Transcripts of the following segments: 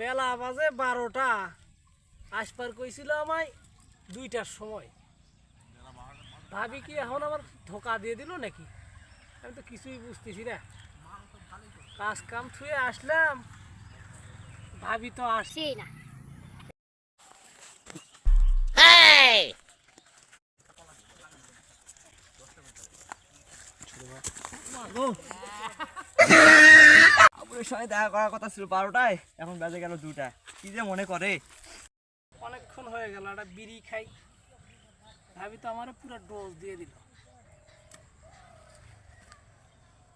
বেলা বাজে বারোটা। আসবার কইছিল আমায় দুইটার সময়। ভাবি কি এখন আমার ধোকা দিয়ে দিল নাকি? আমি তো কিছুই বুঝতেছি না। কাজ কাম থুয়ে আসলাম। ভাবি তো আসি না। আপুরের সঙ্গে দেখা করার কথা ছিল বারোটায় এখন বাজে গেল দুটা। কি যে মনে করে? অনেকক্ষণ হয়ে গেল একটা বিড়ি খাই। ভাবি তো আমার পুরো ডোজ দিয়ে দিল।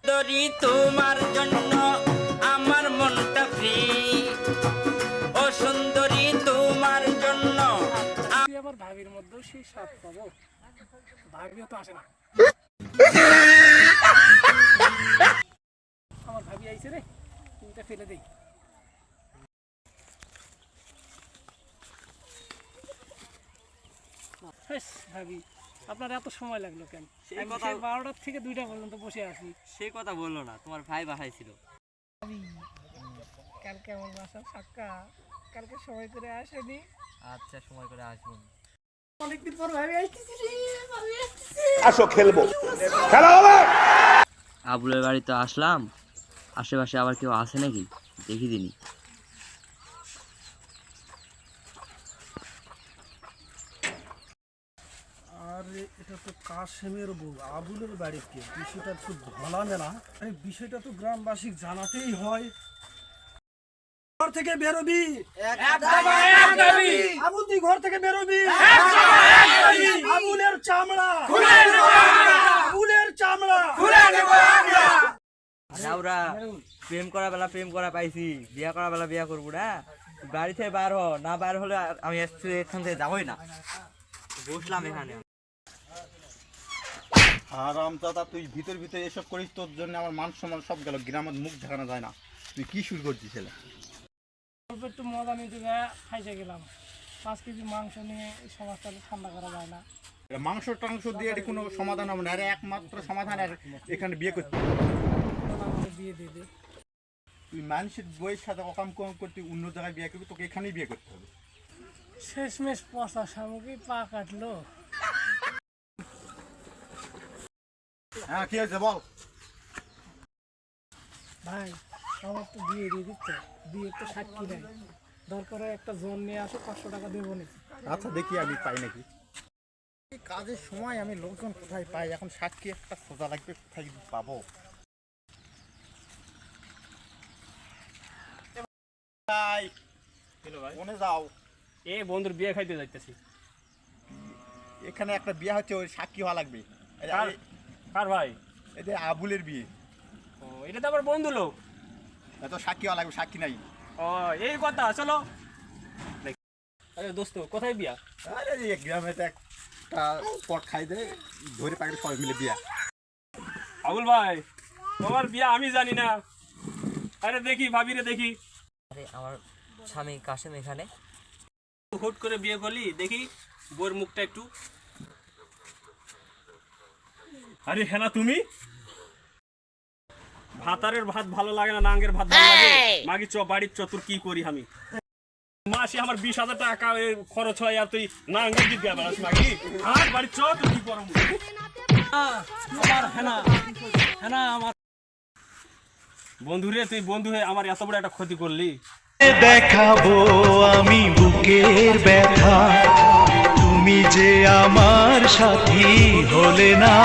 সুন্দরী তোমার জন্য আমার মনটা ফ্রি ও সুন্দরী তোমার জন্য আমি আবার ভাবির মধ্যেও সেই স্বাদ পাবো। ভাবিও তো আসে না। ফেলে দেই। হেস, ভাবি আপনার এত সময় লাগল কেন? সেই কথা- বারোটার থেকে দুইটা পর্যন্ত বসে আছি। কথা বলল না তোমার ভাই বাসায় ছিল কালকে আমার বাসা ফাঁকা। কালকে সময় করে আসেনি। আচ্ছা সময় করে আসবেন। অনেকদিন পর ভাবি ভাবি আসতেছি। আসো খেলব। খেলা হবে! আবুলের বাড়িতে আসলাম। আশেপাশে আবার কেউ আছে নাকি? দেখি দিনি। আরে এটা তো কাশেমের বউ আবুলের বাড়িতে। বিষয়টা তো বিষয়টা তো গ্রামবাসী জানাতেই হয়। ঘর থেকে বেরোবি? আবুল তুই ঘর থেকে বেরোবি আবুলের চামড়া আবুলের চামড়া যাওরা প্রেম করা বেলা প্রেম করা পাইছি। বিয়া করা বেলা বিয়া করব না বাড়ি থেকে বার হ না বার হলে আমি এখান থেকে যাবোই না। বসলাম এখানে। আরাম দাদা তুই ভিতর ভিতর এসব করিস তোর জন্য আমার মান সম্মান সব গেল গ্রামের মুখ দেখানো যায় না। তুই কি শুরু করছিস ছেলে অল্প একটু মজা নিতে গেলাম। পাঁচ কেজি মাংস নিয়ে এই সমাজটা ঠান্ডা করা যায় না। মাংস টাংস দিয়ে কোনো সমাধান হবে না। আরে একমাত্র সমাধান আর এখানে বিয়ে করতে বিয়ে দিয়ে দে তুই মানুষের বইয়ের সাথে অকাম কম করতে অন্য জায়গায় বিয়ে করবি তোকে এখানেই বিয়ে করতে হবে। শেষমেশ পচা সামগ্রী পা কাটলো। হ্যাঁ কি হয়েছে বল? ভাই আমার তো বিয়ে দিয়ে দিচ্ছে। বিয়ে তো সাক্ষী নাই। দরকার হয় একটা জন নিয়ে আসো পাঁচশো টাকা দেবো নি আচ্ছা দেখি আমি পাই নাকি। কাজের সময় আমি লোকজন কোথায় পাই? এখন সাক্ষী একটা সোজা লাগবে কোথায় পাবো? ভাই। মনে যাও। এ বন্ধুর বিয়ে খাইতে যাইতেছি। এখানে একটা বিয়ে হচ্ছে ওই সাক্ষী হওয়া লাগবে। কার? ভাই? এই যে আবুলের বিয়ে। ও এটা তো আমার বন্ধু লোক। এত সাক্ষী হওয়া লাগবে সাক্ষী নাই। ও এই কথা চলো। আরে দোস্ত কোথায় বিয়া? আরে এই গ্রামে একটা পট খাই দে ধরে পাকড়ে সবাই মিলে বিয়া। আবুল ভাই তোমার বিয়া আমি জানি না। আরে দেখি ভাবিরে দেখি। আরে আমার স্বামী কাশেম এখানে। হুট করে বিয়ে করলি দেখি বোর মুখটা একটু। আরে হেনা তুমি? ভাতারের ভাত ভালো লাগে না নাঙ্গের ভাত ভালো লাগে? মাগি চ বাড়ির চ তোর কি করি আমি? মাসে আমার বিশ হাজার টাকা খরচ হয় আর তুই নাঙ্গের দিক দিয়ে বেড়াস মাগি। আর বাড়ির চ তুই কি করম? আমার হেনা হেনা আমার বন্ধু রে, তুই বন্ধু হয়ে আমার এত বড় একটা ক্ষতি করলি। দেখাবো আমি বুকের ব্যথা। তুমি যে আমার সাথী হলে না